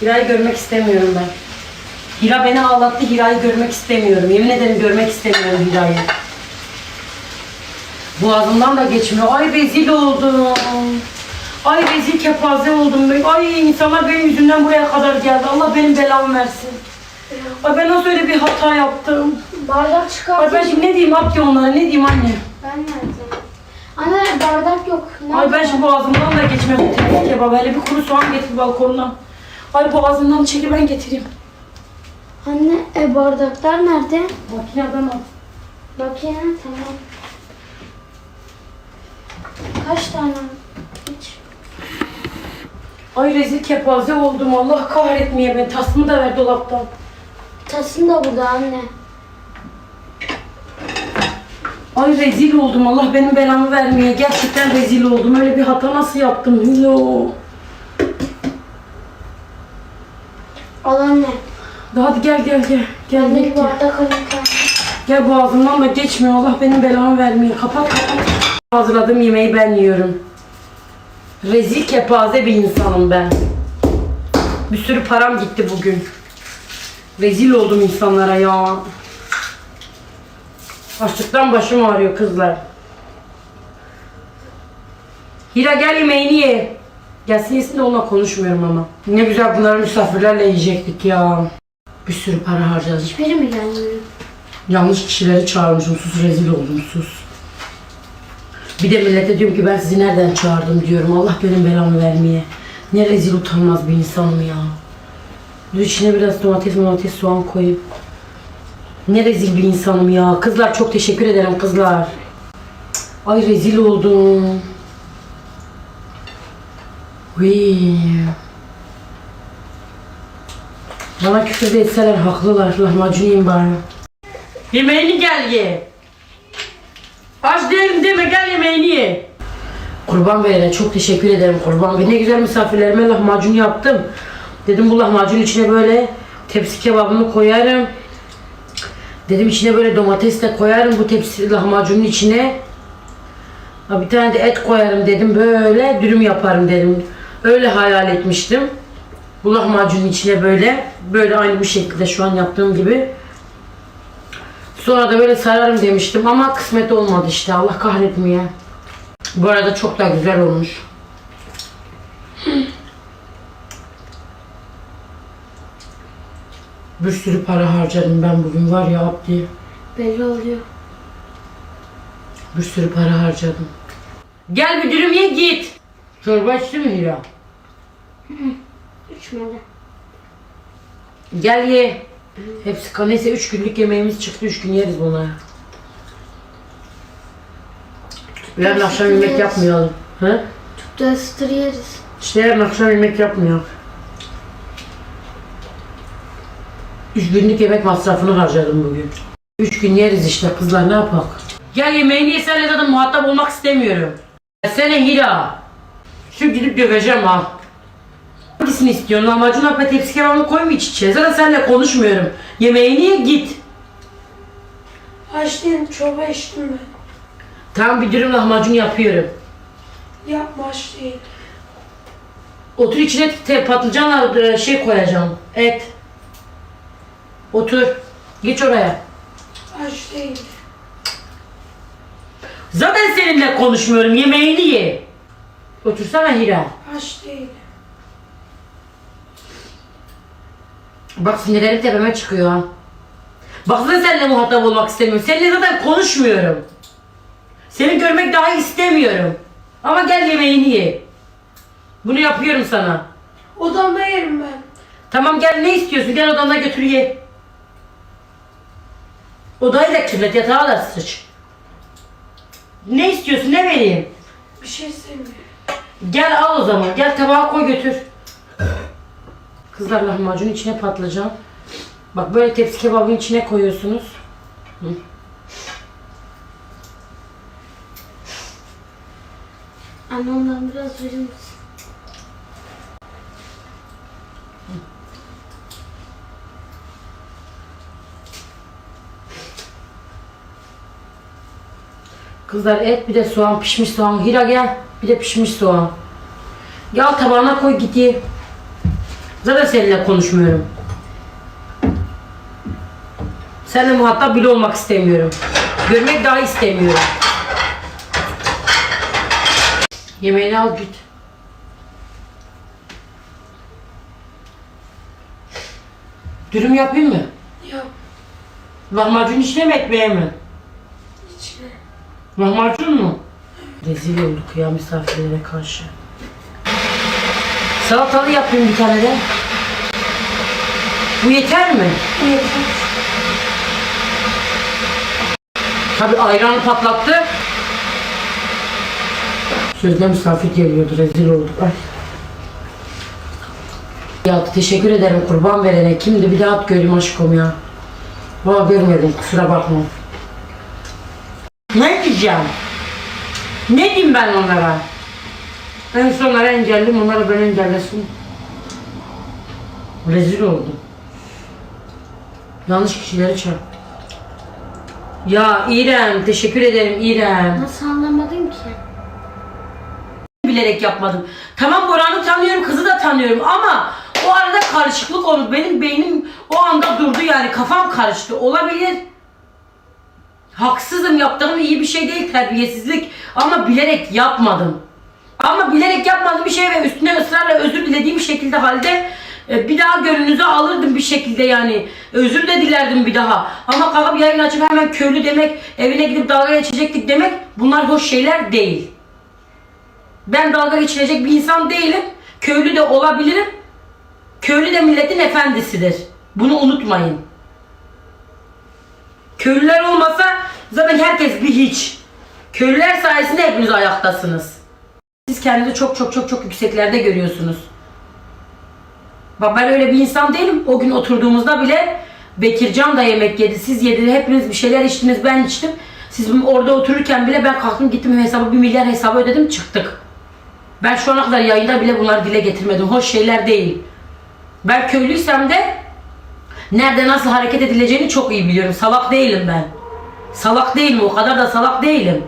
Hira'yı görmek istemiyorum ben. Hira beni ağlattı. Hira'yı görmek istemiyorum. Yemin ederim görmek istemiyorum Hira'yı. Boğazımdan da geçmiyor. Ay rezil oldum. Ay rezil kepaze oldum. ben. Ay insanlar benim yüzümden buraya kadar geldi. Allah benim belamı versin. Ay ben nasıl öyle bir hata yaptım? Bardak Ay çıkart. ben şimdi ne diyeyim Abdi onlara ne diyeyim anne? Ben nerede? Anne bardak yok. Ay ben Nerede? şimdi boğazımdan da geçmiyor bu tepsi kebabı. Hele bir kuru soğan getir balkondan. Ay boğazımdan çekil ben getireyim. Anne e, bardaklar nerede? Makineden al. Bakayım tamam. Kaç tane? Hiç. Ay rezil kepaze oldum. Allah kahretmeye ben. Tasımı da ver dolaptan. Tasın da burada anne. Ay rezil oldum. Allah benim belamı vermeye. Gerçekten rezil oldum. Öyle bir hata nasıl yaptım? Hülo. Al anne. Hadi gel gel gel. Gel Ben bekle. bardak. Gel boğazımdan da geçmiyor. Allah benim belamı vermeye. Kapat kapat. Hazırladığım yemeği ben yiyorum. Rezil kepaze bir insanım ben. Bir sürü param gitti bugün. Rezil oldum insanlara ya. Açlıktan başım ağrıyor kızlar. Hira gel yemeğini ye. Gelsin yesin de onunla konuşmuyorum ama. Ne güzel bunları misafirlerle yiyecektik ya. Bir sürü para harcadık. Hiçbiri mi gelmiyor? Yanlış kişileri çağırmışım. Sus rezil oldum sus. Bir de millete diyorum ki ben sizi nereden çağırdım diyorum. Allah benim belamı vermeye. Ne rezil utanmaz bir insanım ya. Dur içine biraz domates domates soğan koyup. Ne rezil bir insanım ya. Kızlar çok teşekkür ederim kızlar. Ay rezil oldum. Uy. Bana küfür etseler haklılar. Lahmacun yiyeyim bari. Yemeğini gel ye. Aç değilim deme gel yemeğini ye. Kurban verene çok teşekkür ederim kurban ve ne güzel misafirlerime lahmacun yaptım. Dedim bu lahmacun içine böyle tepsi kebabını koyarım. Dedim içine böyle domates de koyarım bu tepsi lahmacunun içine. Bir tane de et koyarım dedim böyle dürüm yaparım dedim. Öyle hayal etmiştim. Bu lahmacunun içine böyle böyle aynı bu şekilde şu an yaptığım gibi. Sonra da böyle sararım demiştim ama kısmet olmadı işte Allah kahretmeye. Bu arada çok da güzel olmuş. Bir sürü para harcadım ben bugün var ya Abdi. Belli oluyor. Bir sürü para harcadım. Gel bir dürüm ye git. Çorba içti mi Hira? Üçmedi. Gel ye. Hepsi. Neyse 3 günlük yemeğimiz çıktı. 3 gün yeriz bunları. Yarın akşam yemek yapmayalım. He? Tüpte ısıtır yeriz. İşte yarın akşam yemek yapmıyor. 3 günlük yemek masrafını harcadım bugün. 3 gün yeriz işte kızlar ne yapak? Gel yemeğini ye senle zaten muhatap olmak istemiyorum. Sene Hira. Şu gidip döveceğim ha. Hangisini istiyorsun? Lahmacun hapı tepsi kebabını koy mu iç içe? Zaten seninle konuşmuyorum. Yemeğini ye git. Aç değilim, çorba içtim ben. Tamam bir dürüm lahmacun yapıyorum. Yapma aç değil. Otur içine te- patlıcanla e, şey koyacağım. Et. Otur. Geç oraya. Aç değil. Zaten seninle konuşmuyorum. Yemeğini ye. Otursana Hira. Aç değil. Bak sinirlerim tepeme çıkıyor ha. Baksana seninle muhatap olmak istemiyorum. Seninle zaten konuşmuyorum. Seni görmek daha istemiyorum. Ama gel yemeğini ye. Bunu yapıyorum sana. Odamda yerim ben. Tamam gel ne istiyorsun? Gel odana götür ye. Odayı da kirlet yatağa da sıç. Ne istiyorsun? Ne vereyim? Bir şey istemiyorum. Gel al o zaman. Gel tabağa koy götür. Kızlar lahmacunun içine patlıcan. Bak böyle tepsi kebabın içine koyuyorsunuz. Anne ondan biraz verir misin? Kızlar et bir de soğan pişmiş soğan. Hira gel. Bir de pişmiş soğan. Gel tabağına koy git ye. Zaten seninle konuşmuyorum. Seninle muhatap bile olmak istemiyorum. Görmek daha istemiyorum. Yemeğini al git. Dürüm yapayım mı? Yok. Lahmacun içine mi ekmeğe mi? içine. Lahmacun mu? Rezil olduk ya misafirlere karşı. Salatalı yapayım bir tane de. Bu yeter mi? Yeter. Tabi ayranı patlattı. Sözde misafir geliyordu rezil olduk. Ay. Ya teşekkür ederim kurban verene. Kimdi bir daha at göreyim aşkım ya. Valla görmedim kusura bakma. Ne diyeceğim? Ne diyeyim ben onlara? En son onlara engellim, onlara ben engellesin. Rezil oldum. Yanlış kişileri çarptım. Ya İrem, teşekkür ederim İrem. Nasıl anlamadın ki? Bilerek yapmadım. Tamam Boran'ı tanıyorum, kızı da tanıyorum ama o arada karışıklık oldu. Benim beynim o anda durdu yani kafam karıştı. Olabilir. Haksızım yaptığım iyi bir şey değil terbiyesizlik ama bilerek yapmadım. Ama bilerek yapmadığım bir şey ve üstüne ısrarla özür dilediğim şekilde halde e, bir daha gönlünüze alırdım bir şekilde yani. Özür de dilerdim bir daha. Ama kalkıp yayın açıp hemen köylü demek, evine gidip dalga geçecektik demek bunlar hoş şeyler değil. Ben dalga geçilecek bir insan değilim. Köylü de olabilirim. Köylü de milletin efendisidir. Bunu unutmayın. Köylüler olmasa zaten herkes bir hiç. Köylüler sayesinde hepiniz ayaktasınız. Siz kendinizi çok çok çok çok yükseklerde görüyorsunuz. Bak ben öyle bir insan değilim. O gün oturduğumuzda bile Bekircan da yemek yedi. Siz yediniz. Hepiniz bir şeyler içtiniz. Ben içtim. Siz orada otururken bile ben kalktım gittim hesabı bir milyar hesabı ödedim çıktık. Ben şu ana kadar yayında bile bunları dile getirmedim. Hoş şeyler değil. Ben köylüysem de nerede nasıl hareket edileceğini çok iyi biliyorum. Salak değilim ben. Salak değilim o kadar da salak değilim.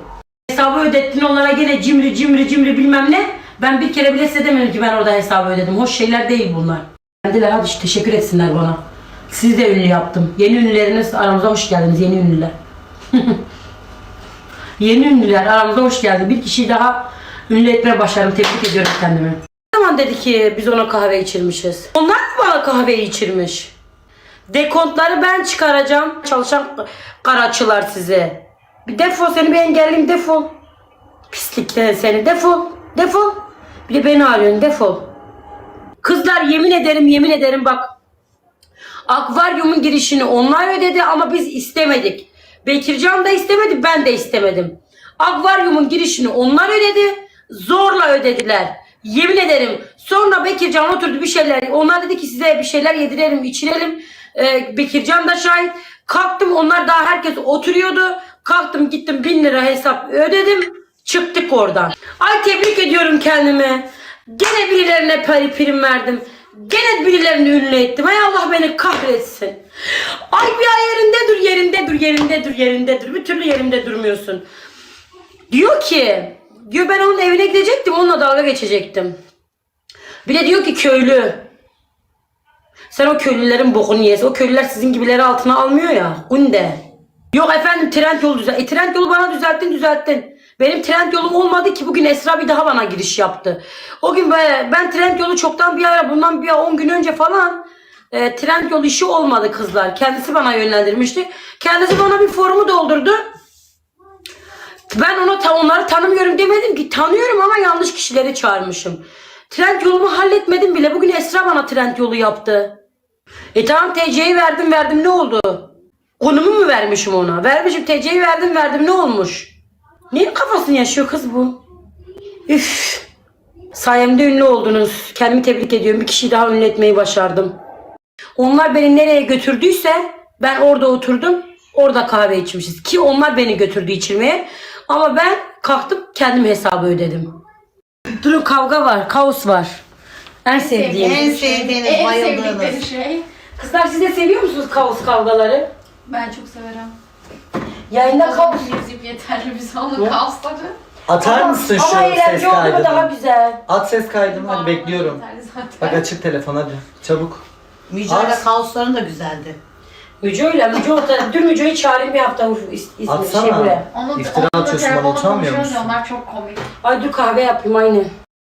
Hesabı ödettin onlara gene cimri cimri cimri bilmem ne. Ben bir kere bile size demedim ki ben orada hesabı ödedim. Hoş şeyler değil bunlar. Geldiler hadi işte teşekkür etsinler bana. Siz de ünlü yaptım. Yeni ünlüleriniz aramıza hoş geldiniz yeni ünlüler. Yeni ünlüler aramıza hoş geldi. Bir kişiyi daha ünlü etmeye başardım. Tebrik ediyorum kendimi. Ne zaman dedi ki biz ona kahve içirmişiz? Onlar mı bana kahve içirmiş? Dekontları ben çıkaracağım. Çalışan karaçılar size. Bir defol seni bir engelleyeyim defol. Pislikten seni defol. Defol. Bir de beni arıyorsun defol. Kızlar yemin ederim yemin ederim bak. Akvaryumun girişini onlar ödedi ama biz istemedik. Bekircan da istemedi ben de istemedim. Akvaryumun girişini onlar ödedi. Zorla ödediler. Yemin ederim. Sonra Bekircan oturdu bir şeyler. Onlar dedi ki size bir şeyler yedirelim, içirelim. Ee, Bekircan da şahit. Kalktım onlar daha herkes oturuyordu. Kalktım gittim bin lira hesap ödedim. Çıktık oradan. Ay tebrik ediyorum kendime. Gene birilerine pari prim verdim. Gene birilerini ünlü ettim. Hay Allah beni kahretsin. Ay bir ay yerinde dur, yerinde dur, yerinde dur, yerinde dur. Bir türlü yerimde durmuyorsun. Diyor ki, diyor ben onun evine gidecektim, onunla dalga geçecektim. Bir de diyor ki köylü. Sen o köylülerin bokunu yesin. O köylüler sizin gibileri altına almıyor ya. Hunde. Yok efendim trend yolu düzelt. E trend yolu bana düzelttin düzelttin. Benim trend yolum olmadı ki bugün Esra bir daha bana giriş yaptı. O gün ben, ben trend yolu çoktan bir ara bundan bir 10 gün önce falan e, trend yolu işi olmadı kızlar. Kendisi bana yönlendirmişti. Kendisi bana bir forumu doldurdu. Ben ona ta, onları tanımıyorum demedim ki tanıyorum ama yanlış kişileri çağırmışım. Trend yolumu halletmedim bile. Bugün Esra bana trend yolu yaptı. E tamam TC'yi verdim verdim ne oldu? Konumu mu vermişim ona? Vermişim TC'yi verdim verdim ne olmuş? Niye kafasını yaşıyor kız bu? Üf. Sayemde ünlü oldunuz. Kendimi tebrik ediyorum. Bir kişiyi daha ünlü başardım. Onlar beni nereye götürdüyse ben orada oturdum. Orada kahve içmişiz. Ki onlar beni götürdü içirmeye. Ama ben kalktım kendim hesabı ödedim. Durun kavga var. Kaos var. En sevdiğim. En sevdiğiniz, En bayıldığınız. sevdikleri şey. Kızlar siz de seviyor musunuz kaos kavgaları? Ben çok severim. Yayında kaos. Yüzüp yeterli bize onun kaosları. Atar Ama- mısın şu Ama ses eğlence oldu mu kaydını? daha güzel. At ses kaydını hadi bekliyorum. Yeterli zaten. Bak açık telefon hadi. Çabuk. Mücadele Az. kaosların da güzeldi. Müco ile Müco orta, dün Müco'yu çağırayım bir hafta Urfa is- İzmir Atsana. şey buraya. İftira atıyorsun, bana utanmıyor musun? Onlar çok komik. Ay dur kahve yapayım aynı.